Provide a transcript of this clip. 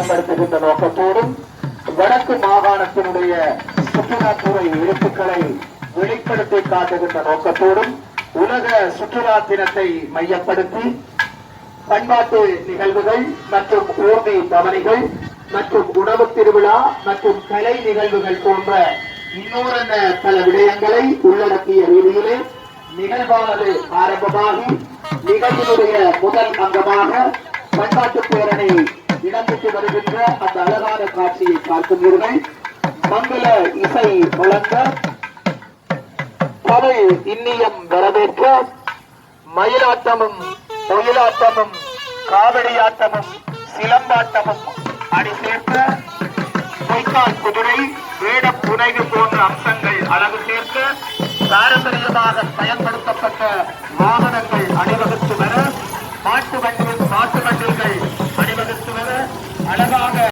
மேம்படுத்துகின்ற நோக்கத்தோடும் வடக்கு மாகாணத்தினுடைய சுற்றுலாத்துறை இருப்புகளை வெளிப்படுத்தி காட்டுகின்ற நோக்கத்தோடும் உலக சுற்றுலா தினத்தை மையப்படுத்தி பண்பாட்டு நிகழ்வுகள் மற்றும் ஊர்தி பவனிகள் மற்றும் உணவு திருவிழா மற்றும் கலை நிகழ்வுகள் போன்ற இன்னொரு பல விடயங்களை உள்ளடக்கிய ரீதியிலே நிகழ்வானது ஆரம்பமாகி நிகழ்வினுடைய முதல் அங்கமாக பண்பாட்டு பேரணி இடம்பெற்று வருகின்ற அந்த அழகான காட்சியை பார்க்கின்றீர்கள் மங்கள இசை முழங்க தமிழ் இன்னியம் வரவேற்க மயிலாட்டமும் ஒயிலாட்டமும் காவடியாட்டமும் சிலம்பாட்டமும் அடி சேர்க்க பொய்க்கால் குதிரை வேட புனைவு போன்ற அம்சங்கள் அழகு சேர்க்க பாரம்பரியமாக பயன்படுத்தப்பட்ட வாகனங்கள் அணிவகுத்து வர மாட்டு வண்டிகள் மாட்டு வண்டிகள் அணிவகுத்து வர அழகாக